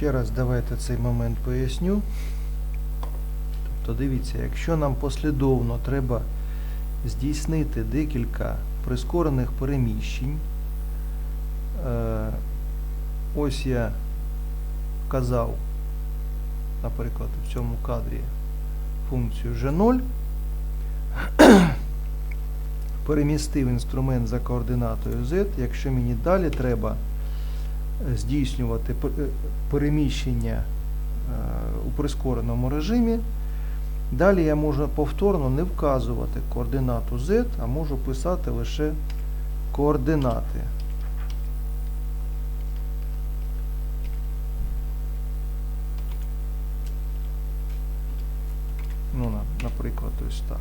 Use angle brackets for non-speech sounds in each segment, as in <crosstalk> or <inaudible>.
Ще раз давайте цей момент поясню. Тобто дивіться, якщо нам послідовно треба здійснити декілька прискорених переміщень, е, ось я вказав, наприклад, в цьому кадрі функцію G0, перемістив інструмент за координатою Z, якщо мені далі треба здійснювати переміщення е, у прискореному режимі, далі я можу повторно не вказувати координату Z, а можу писати лише координати. Ну, наприклад, ось так.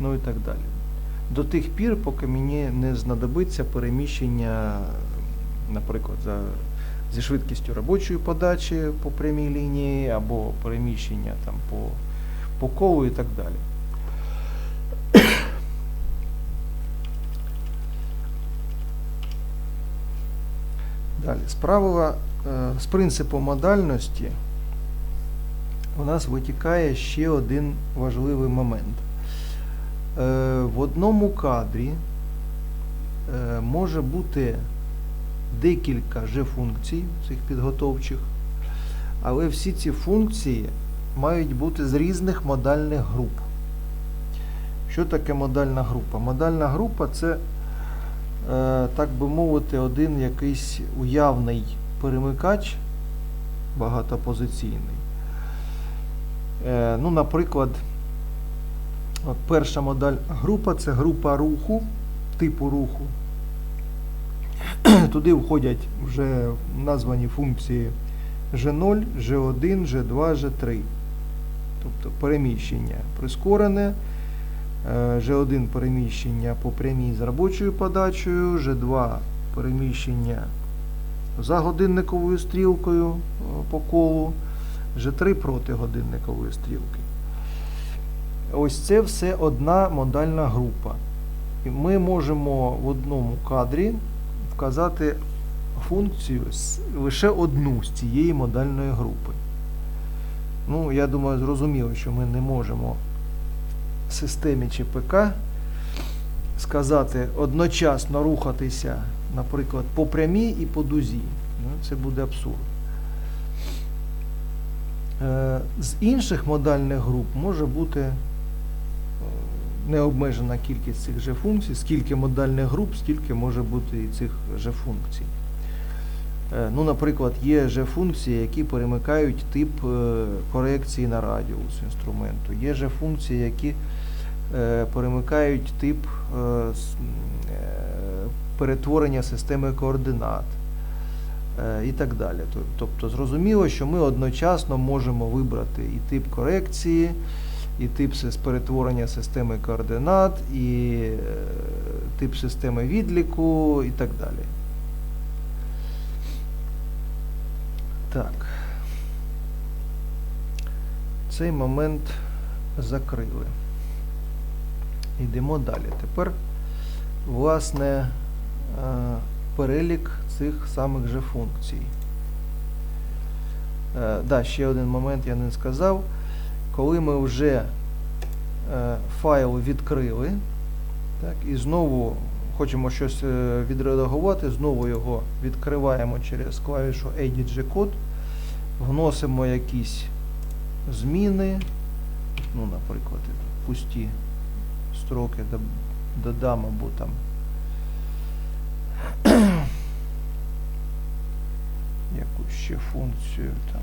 Ну і так далі. До тих пір, поки мені не знадобиться переміщення, наприклад, за, зі швидкістю робочої подачі по прямій лінії, або переміщення там, по, по колу і так далі. <coughs> Далі, з правила, е, з принципу модальності у нас витікає ще один важливий момент. Е, В одному кадрі е, може бути декілька же функцій цих підготовчих, але всі ці функції мають бути з різних модальних груп. Що таке модальна група? Модальна група це, е, так би мовити, один якийсь уявний перемикач багатопозиційний. Ну, наприклад, перша модель група це група руху, типу руху. <clears throat> Туди входять вже названі функції G0, G1, G2, G3. Тобто переміщення прискорене, е, G1 переміщення по прямій з робочою подачею, G2 переміщення за годинниковою стрілкою е, по колу, G3 проти годинникової стрілки. Ось це все одна модальна група. І ми можемо в одному кадрі вказати функцію лише одну з цієї модальної групи. Ну, я думаю, зрозуміло, що ми не можемо в системі ЧПК сказати одночасно рухатися, наприклад, по прямій і по дузі. Ну, це буде абсурд. Е, З інших модальних груп може бути необмежена кількість цих же функцій, скільки модальних груп, стільки може бути і цих же функцій. Е, Ну, наприклад, є же функції, які перемикають тип е, корекції на радіус інструменту. Є же функції, які е, перемикають тип перетворення системи координат і так далі. Тобто зрозуміло, що ми одночасно можемо вибрати і тип корекції, і тип перетворення системи координат, і е, тип системи відліку і так далі. Так. Цей момент закрили. Йдемо далі. Тепер, власне, е, перелік цих самих же функцій. Е, да, ще один момент я не сказав. Коли ми вже е, файл відкрили, так, і знову хочемо щось е, відредагувати, знову його відкриваємо через клавішу Edit G-Code, вносимо якісь зміни, ну, наприклад, пусті строки додам або там <clears throat> якусь ще функцію там.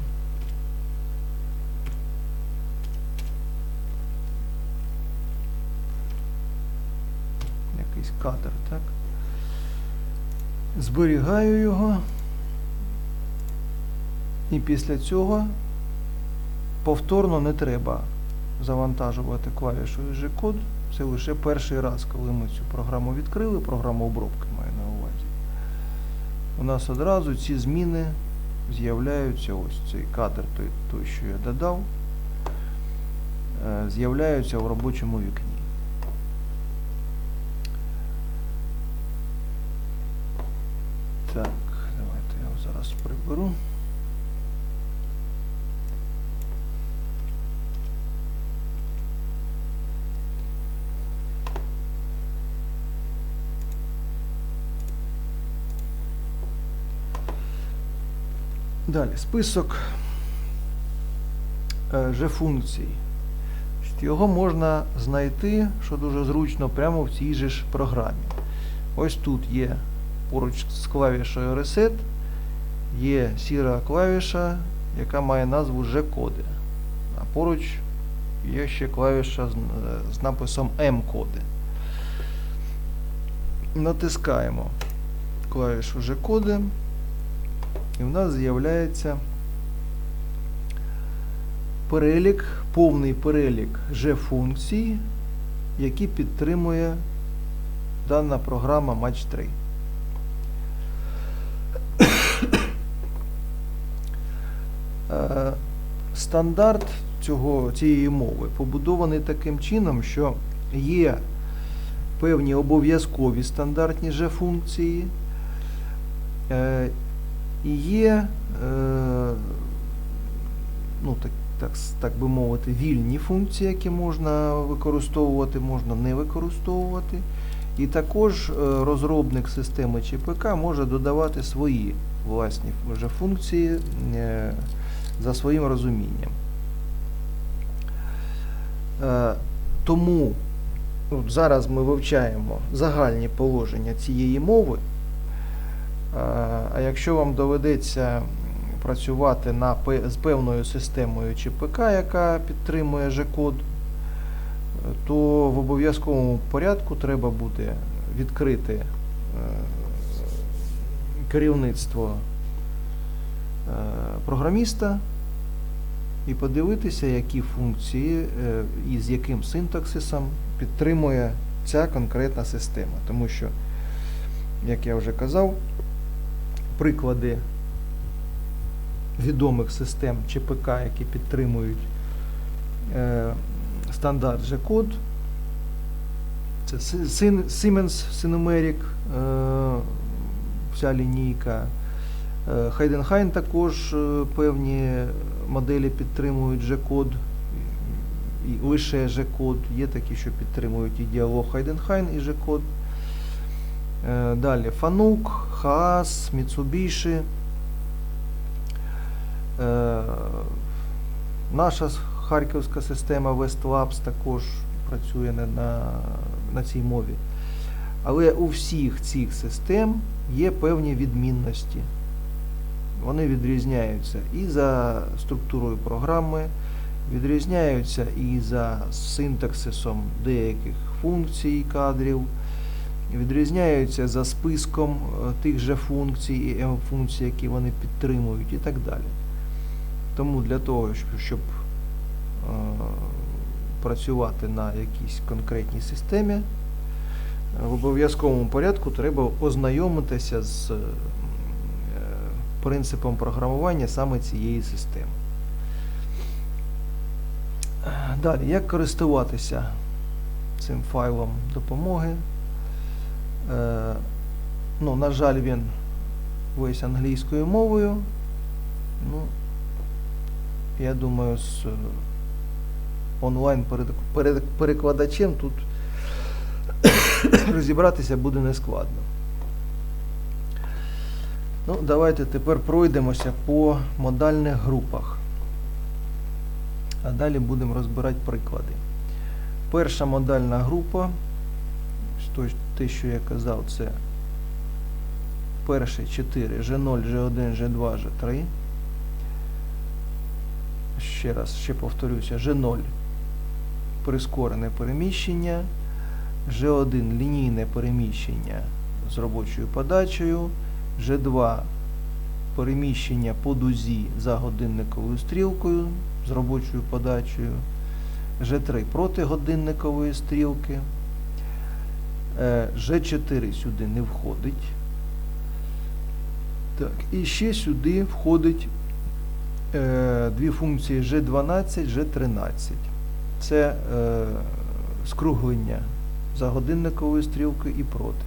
Якийсь кадр, так? Зберігаю його. І після цього повторно не треба завантажувати клавішу G-код. Це лише перший раз, коли ми цю програму відкрили, програму обробки маю на увазі. У нас одразу ці зміни з'являються, ось цей кадр, той, той що я додав, е, з'являються в робочому вікні. Так, давайте я його зараз приберу. Далі, список е, же функцій. Його можна знайти, що дуже зручно, прямо в цій же ж програмі. Ось тут є поруч з клавішою Reset, є сіра клавіша, яка має назву G-коди. А поруч є ще клавіша з, е, з написом M-коди. Натискаємо клавішу G-коди. І в нас з'являється перелік, повний перелік G-функцій, які підтримує дана програма Match 3. Стандарт цього, цієї мови побудований таким чином, що є певні обов'язкові стандартні G-функції. е, і є, е, ну, так, так, так би мовити, вільні функції, які можна використовувати, можна не використовувати. І також е, розробник системи ЧПК може додавати свої власні вже функції е, за своїм розумінням. Е, Тому от зараз ми вивчаємо загальні положення цієї мови. Е, А якщо вам доведеться працювати на, з певною системою ЧПК, яка підтримує G-код, то в обов'язковому порядку треба буде відкрити е, керівництво програміста і подивитися, які функції е, і з яким синтаксисом підтримує ця конкретна система. Тому що, як я вже казав, приклади відомих систем ЧПК, які підтримують е, стандарт G-код. Це Siemens Cinemeric, е, вся лінійка. Е, Heidenhain також е, певні моделі підтримують G-код, і лише G-код. Є такі, що підтримують і діалог Heidenhain, і G-код. Е, Далі Fanuc, Haas, Mitsubishi. Наша харківська система Westlabs також працює на, на цій мові. Але у всіх цих систем є певні відмінності. Вони відрізняються і за структурою програми, відрізняються і за синтаксисом деяких функцій кадрів, відрізняються за списком е, тих же функцій і М-функцій, які вони підтримують, і так далі. Тому для того, щоб, е, працювати на якійсь конкретній системі, е, в обов'язковому порядку треба ознайомитися з принципом програмування саме цієї системи. Далі, як користуватися цим файлом допомоги? Е, ну, на жаль, він весь англійською мовою. Ну, я думаю, з онлайн перекладачем тут <coughs> розібратися буде нескладно. Ну, давайте тепер пройдемося по модальних групах. А далі будемо розбирати приклади. Перша модальна група, те, що я казав, це перші 4 G0, G1, G2, G3. Ще раз, ще повторюся, G0 прискорене переміщення, G1 лінійне переміщення з робочою подачею, G2 переміщення по дузі за годинниковою стрілкою з робочою подачею, G3 проти годинникової стрілки, Е, G4 сюди не входить. Так, і ще сюди входить е, дві функції G12, G13. Це е, скруглення за годинниковою стрілкою і проти.